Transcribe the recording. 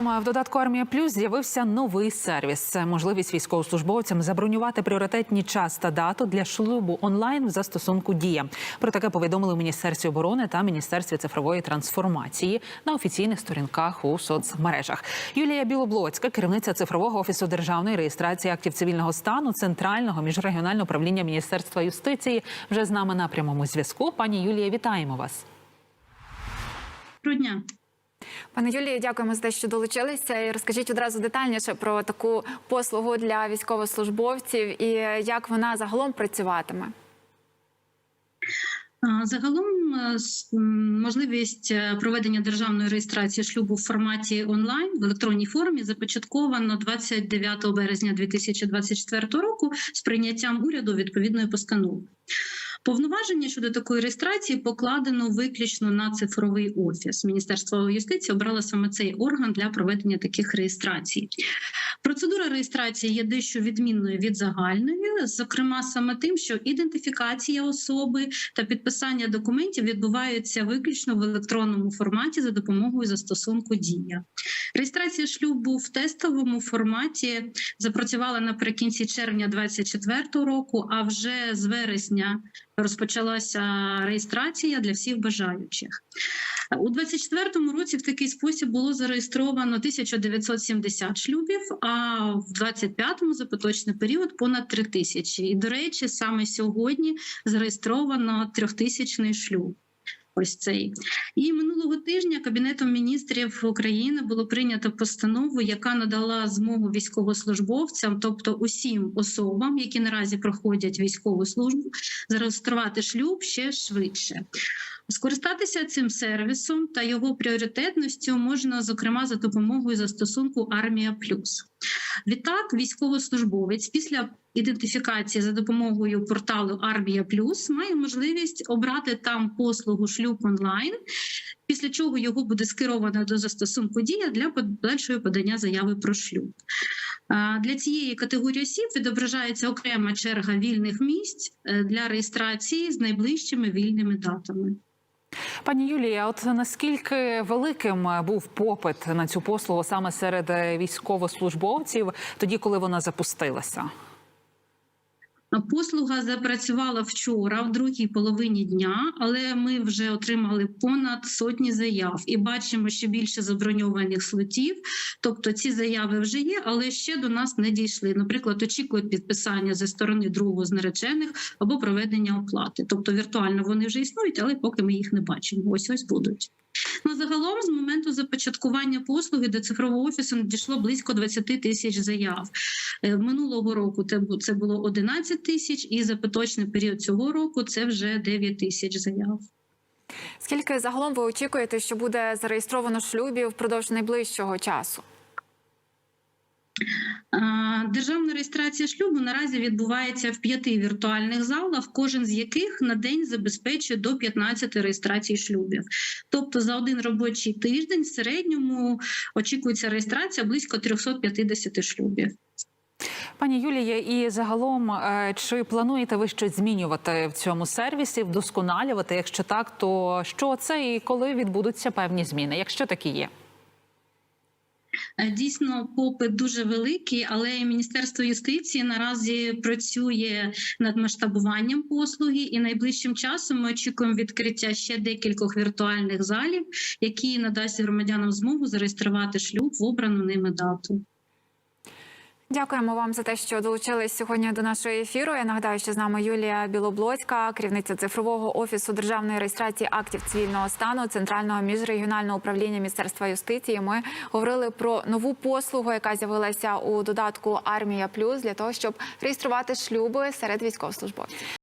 В додатку Армія Плюс з'явився новий сервіс. Це можливість військовослужбовцям забронювати пріоритетні час та дату для шлюбу онлайн в застосунку Дія. Про таке повідомили в Міністерстві оборони та Міністерстві цифрової трансформації на офіційних сторінках у соцмережах. Юлія Білоблоцька, керівниця цифрового офісу державної реєстрації актів цивільного стану Центрального міжрегіонального управління Міністерства юстиції, вже з нами на прямому зв'язку. Пані Юлія, вітаємо вас. Доброго дня. Пане Юлії, дякуємо за те, що долучилися. І розкажіть одразу детальніше про таку послугу для військовослужбовців і як вона загалом працюватиме. Загалом е, можливість е, проведення державної реєстрації шлюбу в форматі онлайн в електронній формі започатковано 29 березня 2024 року з прийняттям уряду відповідної постанови. Повноваження щодо такої реєстрації покладено виключно на цифровий офіс. Міністерство юстиції обрало саме цей орган для проведення таких реєстрацій. Процедура реєстрації є дещо відмінною від загальної, зокрема саме тим, що ідентифікація особи та підписання документів відбуваються виключно в електронному форматі за допомогою застосунку Дія. Реєстрація шлюбу в тестовому форматі запрацювала наприкінці червня 2024 року. А вже з вересня розпочалася реєстрація для всіх бажаючих. У 24-му році в такий спосіб було зареєстровано 1970 шлюбів, а в 25-му за поточний період понад 3 тисячі. І, до речі, саме сьогодні зареєстровано трьохтисячний шлюб. Ось цей і минулого тижня Кабінетом міністрів України було прийнято постанову, яка надала змогу військовослужбовцям, тобто усім особам, які наразі проходять військову службу, зареєструвати шлюб ще швидше. Скористатися цим сервісом та його пріоритетністю можна, зокрема, за допомогою застосунку Армія Плюс. Відтак, військовослужбовець після ідентифікації за допомогою порталу Армія Плюс має можливість обрати там послугу шлюб онлайн, після чого його буде скеровано до застосунку Дія для подальшого подання заяви про шлюб. Для цієї категорії осіб відображається окрема черга вільних місць е, для реєстрації з найближчими вільними датами. Пані Юлія, от наскільки великим був попит на цю послугу саме серед військовослужбовців, тоді коли вона запустилася? Послуга запрацювала вчора, в другій половині дня, але ми вже отримали понад сотні заяв і бачимо ще більше заброньованих слотів. Тобто ці заяви вже є, але ще до нас не дійшли. Наприклад, очікують підписання зі сторони другого з наречених або проведення оплати. Тобто віртуально вони вже існують, але поки ми їх не бачимо. Ось ось будуть. Ну, загалом, з моменту започаткування послуги до цифрового офісу надійшло близько 20 тисяч заяв. Е, Минулого року це це було 11 тисяч, і за поточний період цього року це вже 9 тисяч заяв. Скільки загалом ви очікуєте, що буде зареєстровано шлюбів впродовж найближчого часу? Державна реєстрація шлюбу наразі відбувається в п'яти віртуальних залах, кожен з яких на день забезпечує до 15 реєстрацій шлюбів. Тобто за один робочий тиждень в середньому очікується реєстрація близько 350 шлюбів. Пані Юлія, і загалом, е, чи плануєте ви щось змінювати в цьому сервісі, вдосконалювати? Якщо так, то що це і коли відбудуться певні зміни, якщо такі є? Е, Дійсно, попит дуже великий, але Міністерство юстиції наразі працює над масштабуванням послуги, і найближчим часом ми очікуємо відкриття ще декількох віртуальних залів, які надасть громадянам змогу зареєструвати шлюб в обрану ними дату. Дякуємо вам за те, що долучились сьогодні до нашого ефіру. Я нагадаю, що з нами Юлія Білоблоцька, керівниця цифрового офісу державної реєстрації актів цивільного стану Центрального міжрегіонального управління Міністерства юстиції. Ми говорили про нову послугу, яка з'явилася у додатку Армія Плюс для того, щоб реєструвати шлюби серед військовослужбовців.